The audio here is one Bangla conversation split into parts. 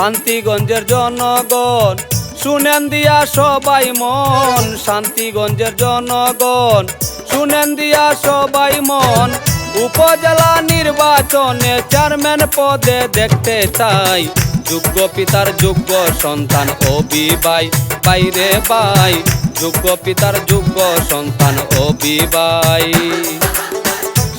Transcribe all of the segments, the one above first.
শান্তিগঞ্জের জনগণ, শুনেন দিয়া সবাই মন। শান্তিগঞ্জের জনগণ, শুনেন দিয়া সবাই মন। উপজেলা নির্বাচনে চেয়ারম্যান পদে দেখতে চাই। যোগ্য পিতার যোগ্য সন্তান অবিবাই, বাইরে বাই। যোগ্য পিতার যোগ্য সন্তান অবিবাই।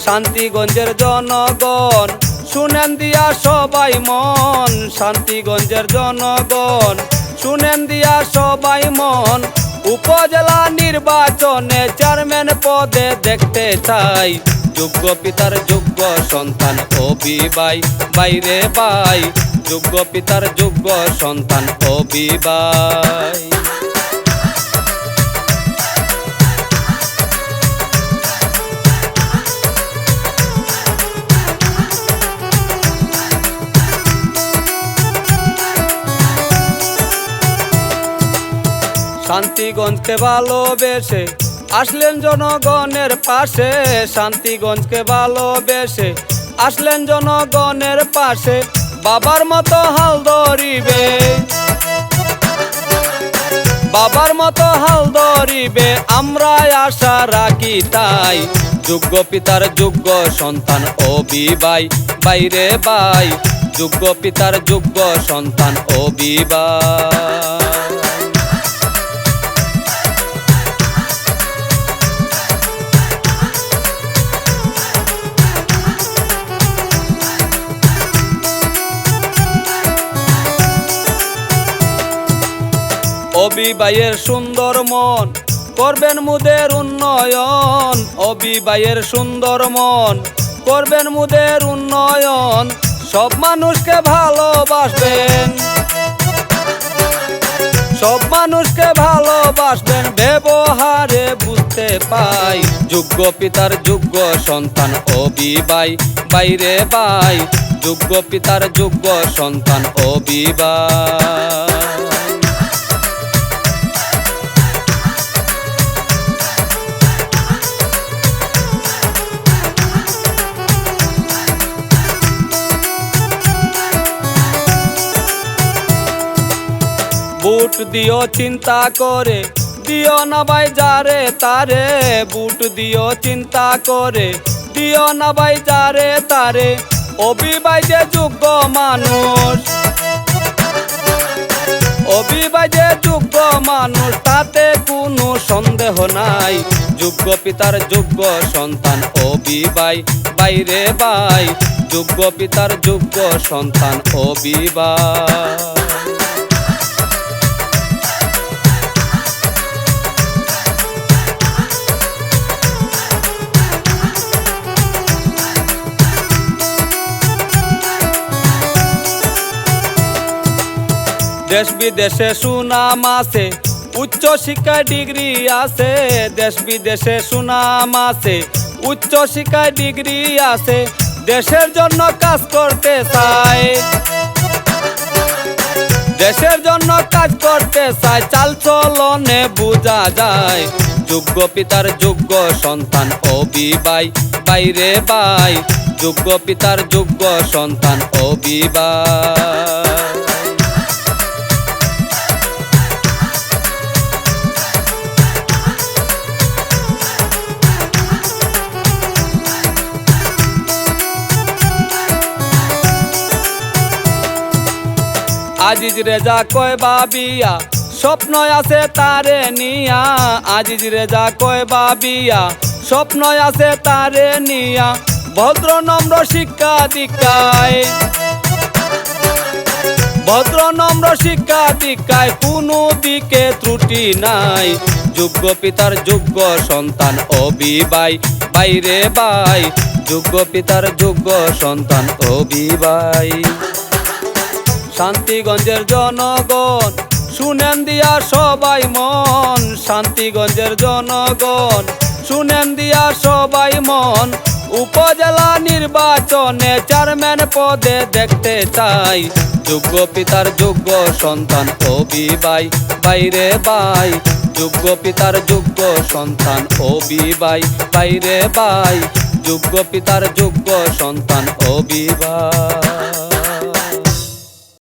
শান্তিগঞ্জের জনগণ শুনেন দিয়া সবাই মন, শান্তিগঞ্জের জনগণ। শুনেন দিয়া সবাই মন, উপজেলা নির্বাচনে চেয়ারম্যান পদে দেখতে চাই। যোগ্য পিতার যোগ্য সন্তান অবিবাই, বাইরে বাই। যোগ্য পিতার যোগ্য সন্তান অবিবাই। শান্তিগঞ্জকে ভালোবেসে আসলেন জনগণের পাশে। শান্তিগঞ্জকে ভালোবেসে আসলেন জনগণের পাশে। বাবার মতো হাল ধরিবে। বাবার মতো হাল ধরিবে আমরা আশা রাখি তাই। যোগ্য পিতার যোগ্য সন্তান অবিবাই বাইরে বাই। যোগ্য পিতার যোগ্য সন্তান অবিবাই অবিবাইয়ের সুন্দর মন, করবেন মুদের উন্নয়ন। অবিবাইয়ের সুন্দর মন, করবেন মুদের উন্নয়ন। সব মানুষকে ভালোবাসবেন। সব মানুষকে ভালোবাসবেন, ব্যবহারে বুঝতে পাই। যোগ্য পিতার যোগ্য সন্তান অবিবাই বাইরে বাই। যোগ্য পিতার যোগ্য সন্তান অবিবাই বুট দিও চিন্তা করে, দিও না ভাই যারে তারে। বুট দিও চিন্তা করে, দিও না ভাই যারে তারে। অবিবাই যে যোগ্য মানুষ। অবিবাই যে যোগ্য মানুষ, তাতে কোনো সন্দেহ নাই। যোগ্য পিতার যোগ্য সন্তান অবিবাই বাইরে বাই। যোগ্য পিতার যোগ্য সন্তান অবিবাই দেশ বিদেশে সুনাম আছে, উচ্চ শিক্ষা ডিগ্রি আছে, দেশ বিদেশে সুনাম আছে, উচ্চ শিক্ষা ডিগ্রি আছে, দেশের জন্য কাজ করতে চায়। দেশের জন্য কাজ করতে চায়, চাল চলনে বোঝা যায়, যোগ্য পিতার যোগ্য সন্তান অবিবাই, বাইরে বাই, যোগ্য পিতার যোগ্য সন্তান অবিবাই। আজিজ রেজা কয় বাবিয়া? স্বপ্ন আছে তারে নিয়া। আজিজ রেজা কয় বাবিয়া? স্বপ্ন আছে তারে নিয়া। ভদ্র নম্র শিক্ষা দিকায়। ভদ্র নম্র শিক্ষা দীক্ষায় কোনো দিকে ত্রুটি নাই। যোগ্য পিতার যোগ্য সন্তান অবিবাই। বাইরে বাই, যোগ্য পিতার যোগ্য সন্তান অবিবাই। শান্তিগঞ্জের জনগণ, শুনেন দিয়া সবাই মন, শান্তিগঞ্জের জনগণ, শুনেন দিয়া সবাই মন। উপজেলা নির্বাচনে চেয়ারম্যান পদে দেখতে চাই। যোগ্য পিতার যোগ্য সন্তান অবিবাই, বাইরে বাই। যোগ্য পিতার যোগ্য সন্তান অবিবাই, বাইরে বাই। যোগ্য পিতার যোগ্য সন্তান অবিবাই।